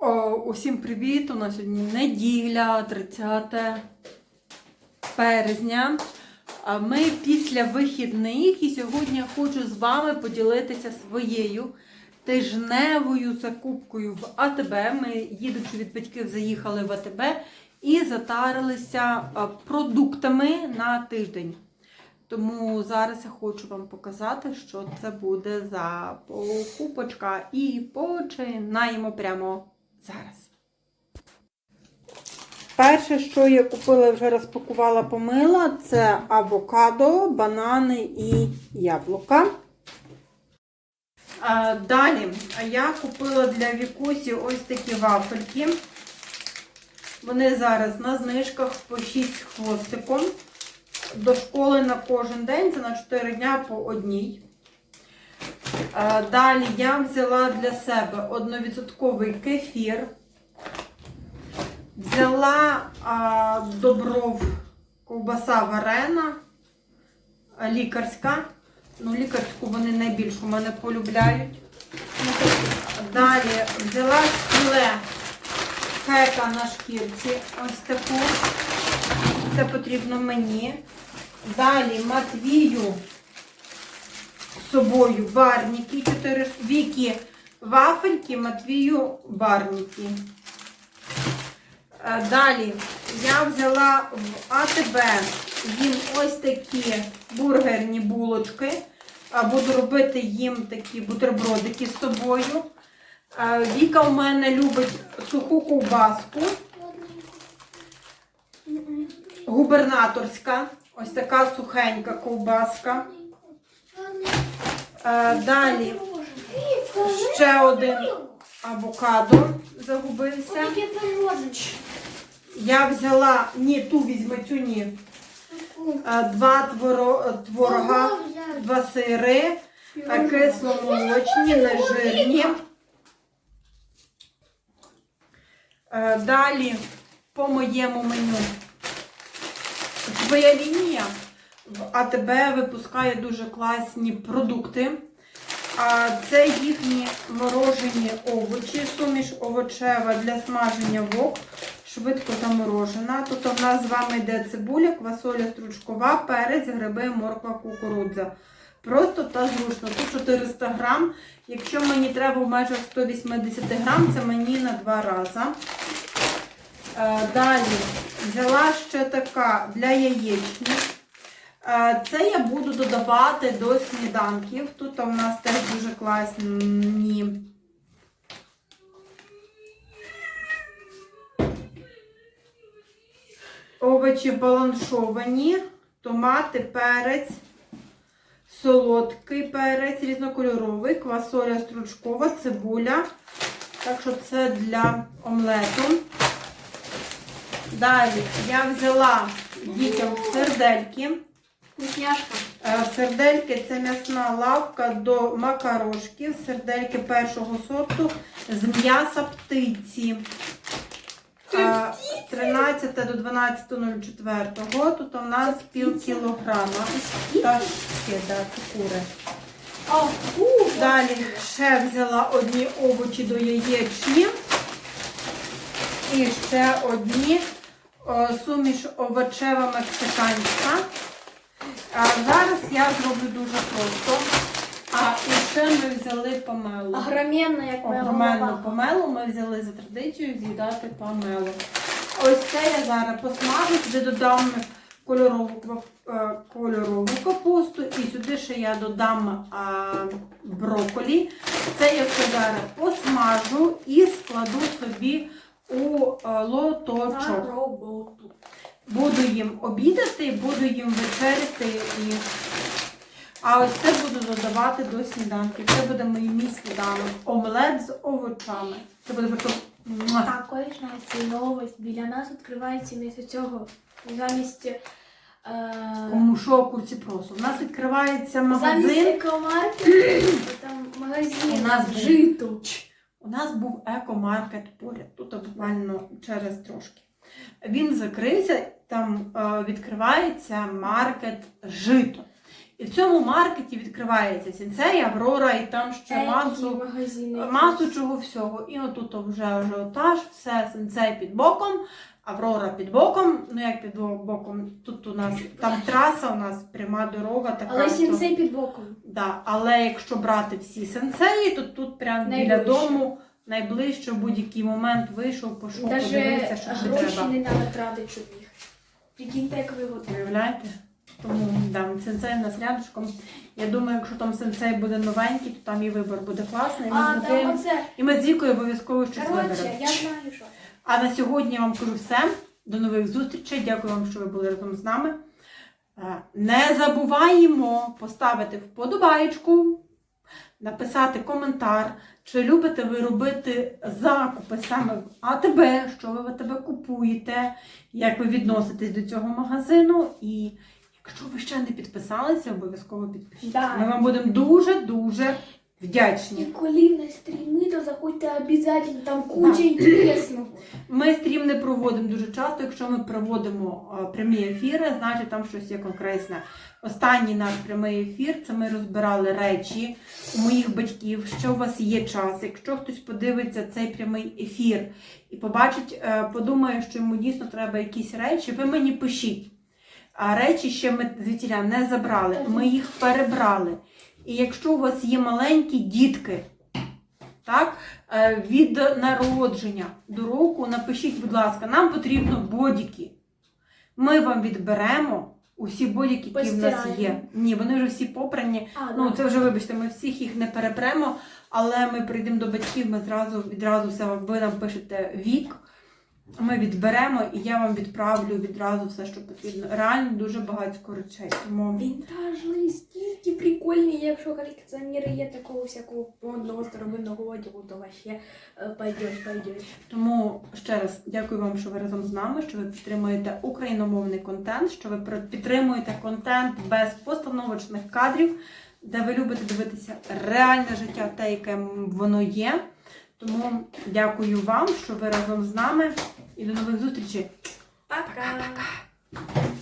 О, усім привіт! У нас сьогодні неділя, 30 березня. А Ми після вихідних і сьогодні я хочу з вами поділитися своєю тижневою закупкою в АТБ. Ми, їдучи від батьків, заїхали в АТБ і затарилися продуктами на тиждень. Тому зараз я хочу вам показати, що це буде за покупочка. І починаємо прямо зараз. Перше, що я купила, вже розпакувала, помила, це авокадо, банани і яблука. Далі я купила для Вікусі ось такі вафельки. Вони зараз на знижках по 6 хвостиком. До школи на кожен день, це на 4 дня по одній. А, Далі я взяла для себе 1% кефір. Взяла а, добров ковбаса варена, лікарська. Ну, лікарську вони найбільш у мене полюбляють. Далі взяла філе хека на шкірці. Ось таку. Це потрібно мені. Далі Матвію з собою барніки. 4 віки вафельки, Матвію барніки. Е, Далі я взяла в АТБ їм ось такі бургерні булочки. Е, Буду робити їм такі бутербродики з собою. Е, Віка у мене любить суху ковбаску. Губернаторська. Ось така сухенька ковбаска. Е, Далі ще один авокадо загубився. Я взяла, ні, ту візьми, цю ні. Е, Два творога, два сири, е, кисломолочні, нежирні. Далі по моєму меню. Твоя лінія АТБ випускає дуже класні продукти. А це їхні морожені овочі, суміш овочева для смаження вок, швидко заморожена. Тут у нас з вами йде цибуля, квасоля стручкова, перець, гриби, морква, кукурудза. Просто та зручно. Тут 400 грам. Якщо мені треба в межах 180 грам, це мені на два рази. Е, Далі взяла ще така для яєчні. Е, Це я буду додавати до сніданків. Тут у нас теж дуже класні. Овочі баланшовані, томати, перець, солодкий перець, різнокольоровий, квасоля стручкова, цибуля. Так що це для омлету. Далі я взяла дітям сердельки. Вкусняшка. Е, Сердельки це м'ясна лавка до макарошків. Сердельки першого сорту з м'яса птиці. Е, 13 до 12.04. Тут у нас пів кілограма. Та да, це кури. Далі ще взяла одні овочі до яєчні. І ще одні суміш овочева мексиканська. А зараз я зроблю дуже просто. А і ще ми взяли помелу. Огроменна, як Огроменну голова. помелу ми взяли за традицією з'їдати помелу. Ось це я зараз посмажу, сюди додам кольорову, ква- е, кольорову капусту і сюди ще я додам а, брокколі. Це я все зараз посмажу і складу собі у е, лоточок. Буду їм обідати, буду їм вечеряти і. А ось це буду додавати до сніданків. Це буде мій мій сніданок. Омлет з овочами. Це буде просто. Також знаєте, новость. Біля нас відкривається місяць цього замість. Е, Кому що курці просу. У нас відкривається магазин. там магазин. У нас жито. У нас був екомаркет поряд, тут буквально через трошки. Він закрився, там е, відкривається маркет жито. І в цьому маркеті відкривається сенсей, Аврора, і там ще масу, масу чого всього. І отут вже ажіотаж, все сенсей під боком, Аврора під боком. Ну як під боком? Тут у нас там траса, у нас пряма дорога така. Але що- сенсей під боком. Да, але якщо брати всі сенсеї, то тут прямо біля дому найближче в будь-який момент вийшов, пішов, Даже подивився, що тобі гроші треба. не треба тратити, їх. Прикиньте, як вигодно. Уявляєте? Тому да, сенсей у нас рядышком. Я думаю, якщо там сенсей буде новенький, то там і вибір буде класний. Ми А, там оце. І ми з Вікою обов'язково щось Коротше, виберемо. я знаю, що. А на сьогодні я вам кажу все. До нових зустрічей. Дякую вам, що ви були разом з нами. Е, Не забуваємо поставити вподобаєчку, написати коментар, чи любите ви робити закупи саме в АТБ, що ви в АТБ купуєте, як ви відноситесь до цього магазину. І якщо ви ще не підписалися, обов'язково підпишіться. Да. Ми вам будемо дуже-дуже І вдячні. коли на стріми, то заходьте обов'язково, там куча інтересного. Ми стрім не проводимо дуже часто. Якщо ми проводимо е, прямі ефіри, значить там щось є конкретне. Останній наш прямий ефір це ми розбирали речі у моїх батьків. Що у вас є час? Якщо хтось подивиться цей прямий ефір і побачить, е, подумає, що йому дійсно треба якісь речі, ви мені пишіть. А речі ще ми звідтіля не забрали, ми їх перебрали. І якщо у вас є маленькі дітки, так, е, від народження до року, напишіть, будь ласка, нам потрібно бодіки. Ми вам відберемо усі бодіки, які в нас є. Ні, вони вже всі попрані. А, Ну, це вже вибачте, ми всіх їх не перепремо, але ми прийдемо до батьків, ми зразу відразу все ви нам пишете вік. Ми відберемо і я вам відправлю відразу все, що потрібно. Реально дуже багатько речей. Тому стільки прикольні, якщо колекціонери є такого всякого модного старовинного одягу, то вообще е, пойдеш, пойдеш. Тому ще раз дякую вам, що ви разом з нами, що ви підтримуєте україномовний контент, що ви підтримуєте контент без постановочних кадрів, де ви любите дивитися реальне життя, те, яке воно є. Тому дякую вам, що ви разом з нами. І до нових зустрічей. Пока.